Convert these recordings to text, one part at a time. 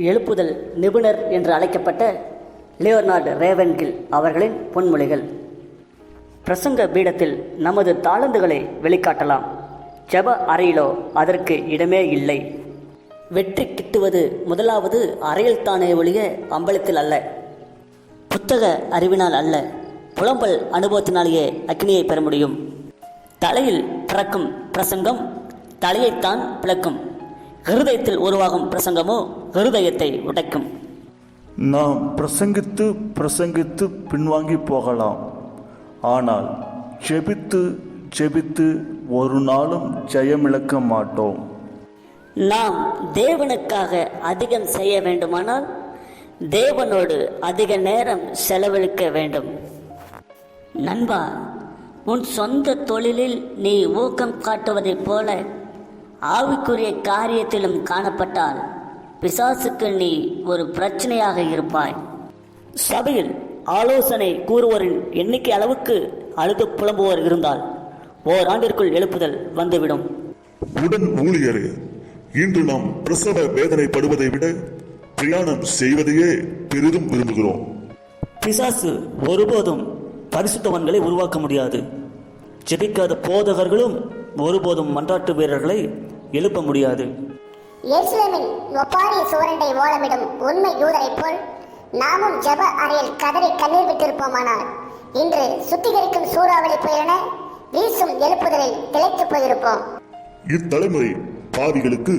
எழுப்புதல் நிபுணர் என்று அழைக்கப்பட்ட லியோனார்டு ரேவன்கில் அவர்களின் பொன்மொழிகள். பிரசங்க பீடத்தில் நமது தாளந்துகளை வெளிக்காட்டலாம். ஜப அறையிலோ அதற்கு இடமே இல்லை. வெற்றி கிட்டுவது முதலாவது அறையில் தானே ஒழிய அம்பலத்தில் அல்ல. புத்தக அறிவினால் அல்ல. புலம்பல் அனுபவத்தினாலேயே அக்னியை பெற முடியும். தலையில் பிறக்கும் பிரசங்கம் தலையைத்தான் பிளக்கும். ஹிருதயத்தில் உருவாகும் பிரசங்கமோ ஹிருதயத்தை உடைக்கும். நாம் பிரசங்கித்து பிரசங்கித்து பின்வாங்கி போகலாம். ஆனால் ஜெபித்து ஜெபித்து ஒரு நாளும் ஜெயமிழக்க மாட்டோம். நாம் தேவனுக்காக அதிகம் செய்ய வேண்டுமானால் தேவனோடு அதிக நேரம் செலவழிக்க வேண்டும். நண்பா உன் சொந்த தொழிலில் நீ ஊக்கம் காட்டுவதைப் போல ஆவிக்குரிய காரியத்திலும் காணப்பட்டால் பிசாசுக்கு நீ ஒரு பிரச்சனையாக இருப்பாய். சபையில் ஆலோசனை கூறுவோரின் எண்ணிக்கை அளவுக்கு அழுது புலம்புவோர் இருந்தால் ஓராண்டிற்குள் எழுப்புதல் வந்துவிடும். உடன் ஊழியரே இன்று நாம் பிரசவ வேதனைப்படுவதை விட பிரயாணம் செய்வதையே பெரிதும் விரும்புகிறோம். பிசாசு ஒருபோதும் பரிசுத்தவன்களை உருவாக்க முடியாது. ஜெபிக்காத போதகர்களும் ஒருபோதும் மன்றாட்டு வீரர்களை எழுப்ப முடியாது. எருசலேமின் ஒப்பாரி சுவரண்டை ஓலமிடும் உண்மை யூதரைப் போல் நாமும் ஜெப அறையில் கதறி கண்ணீர் விட்டிருப்போமானால் இன்று சுத்திகரிக்கும் சூறாவளி புயலென வீசும் எழுப்புதலில் திளைத்துப் போயிருப்போம். இத்தலைமுறை பாவிகளுக்கு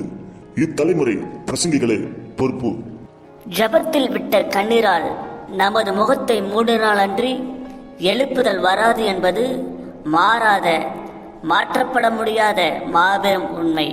இத்தலைமுறை பிரசங்கிகளே பொறுப்பு. ஜபத்தில் விட்ட கண்ணீரால் நமது முகத்தை மூடினாலன்றி எழுப்புதல் வராது என்பது மாறாத மாற்றப்பட முடியாத மாபெரும் உண்மை.